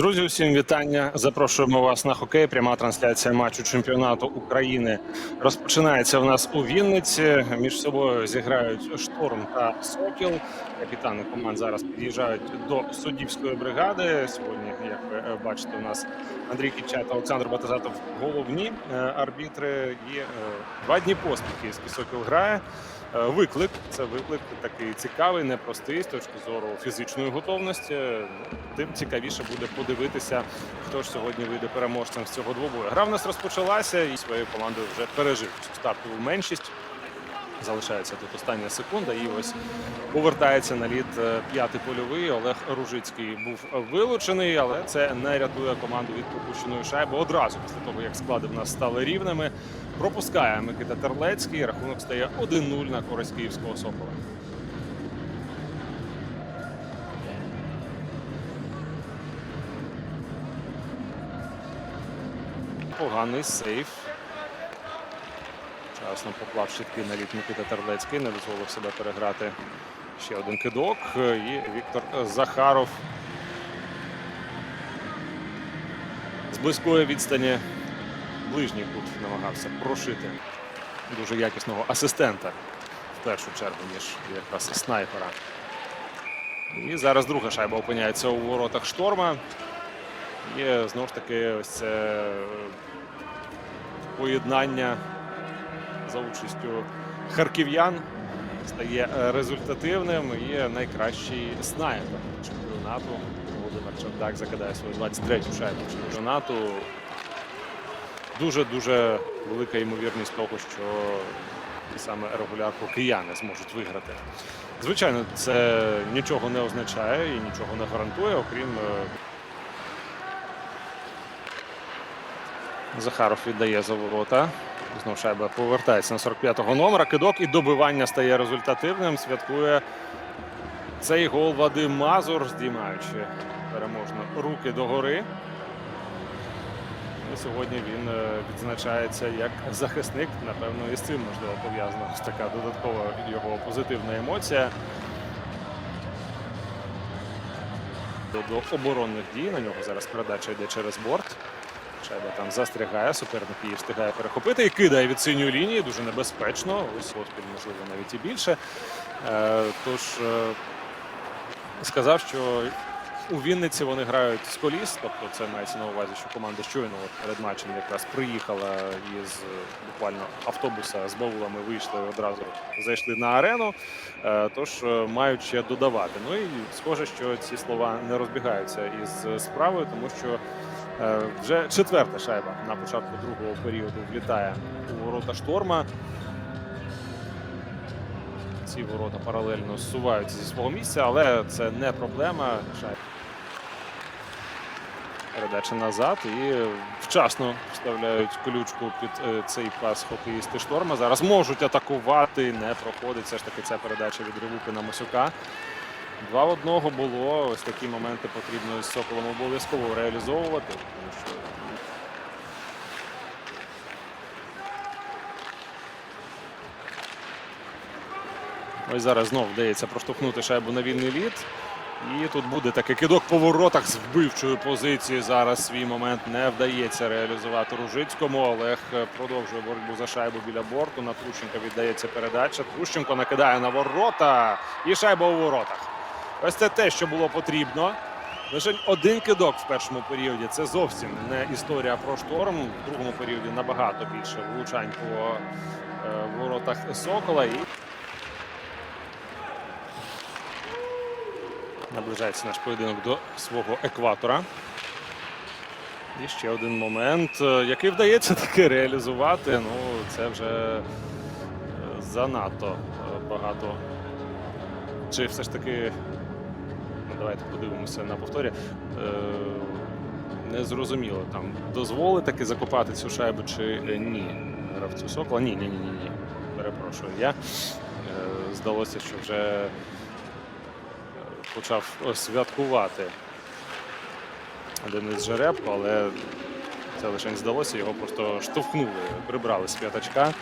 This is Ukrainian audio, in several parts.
Друзі, усім вітання. Запрошуємо вас на хокей. Пряма трансляція матчу чемпіонату України розпочинається в нас у Вінниці. Між собою зіграють шторм та Сокіл. Капітани команд зараз під'їжджають до суддівської бригади. Сьогодні, як ви бачите, у нас Андрій Кітча та Олександр Батазатов головні е, арбітри. І е, два дні поспіль Київський Сокіл грає. Е, Виклик це виклик такий цікавий, непростий з точки зору фізичної готовності. Тим цікавіше буде подивитися, хто ж сьогодні вийде переможцем з цього двобою. Гра в нас розпочалася і своєю командою вже пережив цю стартову меншість. Залишається тут остання секунда, і ось повертається на лід е, п'ятий польовий. Олег Ружицький був вилучений, але це не рятує команду від пропущеної шайби. Одразу після того, як склади в нас стали рівними, пропускає Микита Терлецький. Рахунок стає 1-0 на користь київського сокола. Поганий сейф. Вчасно поклав щитки на лід Микита Терлецький, не дозволив себе переграти ще один кидок. І Віктор Захаров з близької відстані ближній кут намагався прошити дуже якісного асистента в першу чергу, ніж якраз снайпера. І зараз друга шайба опиняється у воротах шторма. І знову ж таки ось це е, поєднання за участю харків'ян стає е, результативним і найкращий снайпер чемпіонату. Володимир Чавдак закидає свою 23-ю шайбу чемпіонату. Дуже-дуже велика ймовірність того, що саме регулярку кияни зможуть виграти. Звичайно, це нічого не означає і нічого не гарантує, окрім е, Захаров віддає за ворота. Знов шайба повертається на 45-го номера. Кидок і добивання стає результативним. Святкує цей гол Вадим Мазур, здіймаючи переможно руки догори. І сьогодні він е, відзначається як захисник. Напевно, і з цим можливо пов'язана така додаткова його позитивна емоція. До оборонних дій. На нього зараз передача йде через борт. Шайба там застрягає, суперник її встигає перехопити і кидає від синьої лінії. Дуже небезпечно. Ось поспіль, можливо, навіть і більше. Е, тож е, сказав, що у Вінниці вони грають з коліс, тобто це мається на увазі, що команда щойно от перед матчем якраз приїхала із е, буквально автобуса з баулами, вийшли одразу зайшли на арену. Тож мають ще додавати. Ну і схоже, що ці слова не розбігаються із справою, тому що вже четверта шайба на початку другого періоду влітає у ворота шторма. Ці ворота паралельно зсуваються зі свого місця, але це не проблема. Шайба. Передача назад і вчасно вставляють колючку під е, цей пас хокеїсти шторма. Зараз можуть атакувати, не проходить. Все ж таки ця передача від Ревуки на Мосюка. Два в одного було. Ось такі моменти потрібно з Соколом обов'язково реалізовувати. Ось зараз знов вдається проштовхнути шайбу на вільний лід. І тут буде такий кидок по воротах з вбивчої позиції. Зараз свій момент не вдається реалізувати Ружицькому. Олег продовжує боротьбу за шайбу біля борту. На Трущенка віддається передача. Трущенко накидає на ворота. І шайба у воротах. Ось це те, що було потрібно. Лише один кидок в першому періоді. Це зовсім не історія про шторм. В другому періоді набагато більше влучань по е, воротах Сокола. І Наближається наш поєдинок до свого екватора. І ще один момент, е, який вдається таки реалізувати. Ну, це вже е, занадто багато. Чи все ж таки, давайте подивимося на повторі. Е, Незрозуміло там дозволить таки закопати цю шайбу чи е, ні. Гравцю Сокола. Ні, ні, ні, ні, ні. Перепрошую я. Е, Здалося, що вже почав святкувати один із жереб, але це лише не здалося, його просто штовхнули, прибрали з п'ятачка.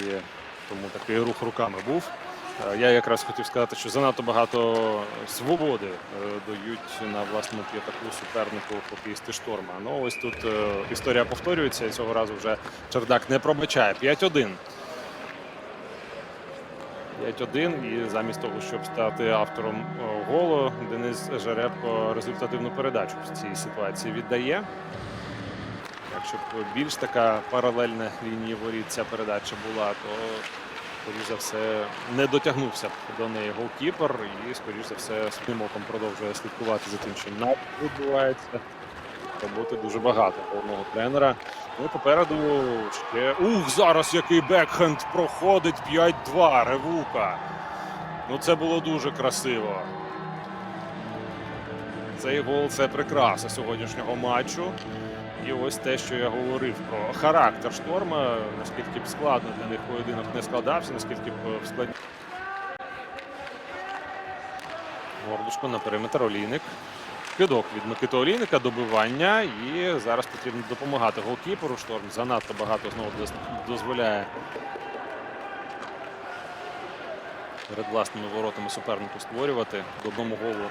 І тому такий рух руками був. Е, Я якраз хотів сказати, що занадто багато свободи е, дають на власному п'ятаку супернику хокеїсти шторма. Ну ось тут е, історія повторюється, і цього разу вже Чердак не пробачає. 5-1. 5-1. І замість того, щоб стати автором голу, Денис Жеребко результативну передачу в цій ситуації віддає. Так, щоб більш така паралельна лінії воріт ця передача була, то скоріш за все не дотягнувся до неї голкіпер і, скоріш за все, своїм оком продовжує слідкувати за тим, що на відбувається. Роботи дуже багато головного тренера. Ну попереду ще. Ух, зараз який бекхенд проходить 5-2. Ревука. Ну це було дуже красиво. Цей гол це прикраса сьогоднішнього матчу. І ось те, що я говорив про характер шторма, наскільки б складно для них поєдинок не складався, наскільки б складні. Гордочко на периметр Олійник. Кидок від Микити Олійника, добивання. І зараз потрібно допомагати голкіперу. Шторм занадто багато знову дозволяє перед власними воротами супернику створювати до одному голу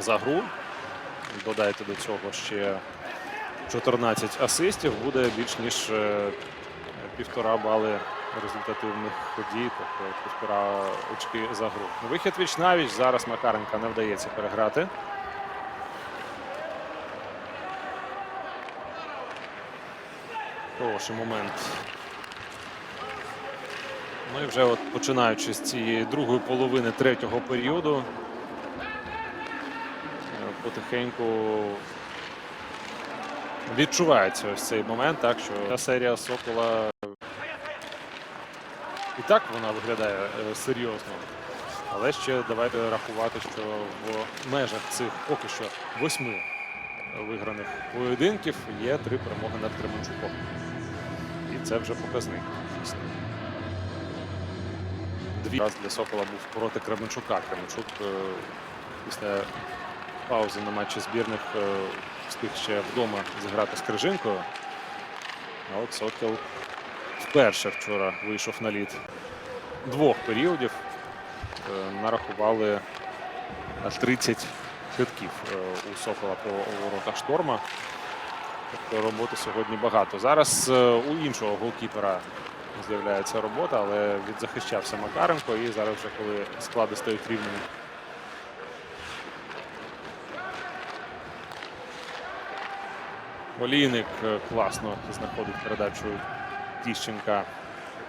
за гру. Додайте до цього ще 14 асистів, буде більш ніж е, півтора бали результативних подій, тобто півтора очки за гру. Вихід віч навіч зараз Макаренка не вдається переграти. Хороший момент. Ну і вже от починаючи з цієї другої половини третього періоду, е, потихеньку відчувається ось цей момент, так що ця серія Сокола і так вона виглядає е, серйозно. Але ще давайте рахувати, що в межах цих поки що восьми виграних поєдинків є три перемоги над Кременчуком. І це вже показник. Дві раз для Сокола був проти Кременчука. Кременчук е, після паузи на матчі збірних е, встиг ще вдома зіграти з Крижинкою. А от Сокіл вперше вчора вийшов на лід двох періодів. Е, Нарахували 30 хитків е, у Сокола по воротах шторма. Тобто роботи сьогодні багато. Зараз е, у іншого голкіпера з'являється робота, але відзахищався Макаренко. І зараз вже коли склади стають рівними. Олійник е, класно знаходить передачу Тіщенка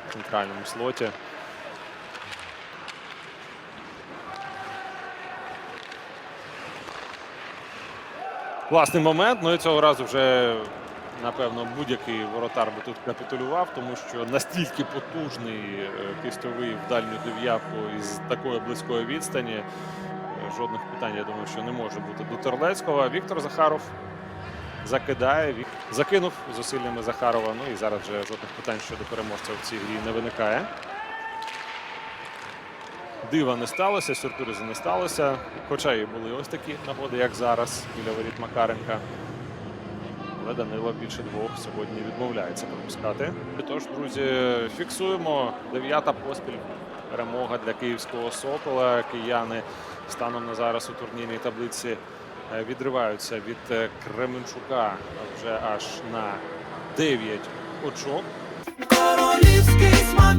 в центральному слоті. Класний момент. Ну і цього разу вже, напевно, будь-який воротар би тут капітулював, тому що настільки потужний е, кистьовий в дальню дев'ятку із такої близької відстані. е, Жодних питань, я думаю, що не може бути до Терлецького. Віктор Захаров закидає. Закинув зусиллями Захарова. Ну і зараз вже жодних питань щодо переможця в цій грі не виникає. Дива не сталося, сюрпризу не сталося. Хоча і були ось такі нагоди, як зараз, біля воріт Макаренка. Але Данило більше двох сьогодні відмовляється пропускати. Тож, друзі, фіксуємо дев'ята поспіль перемога для київського сокола. Кияни станом на зараз у турнірній таблиці відриваються від е, Кременчука вже аж на 9 очок. Королівський смак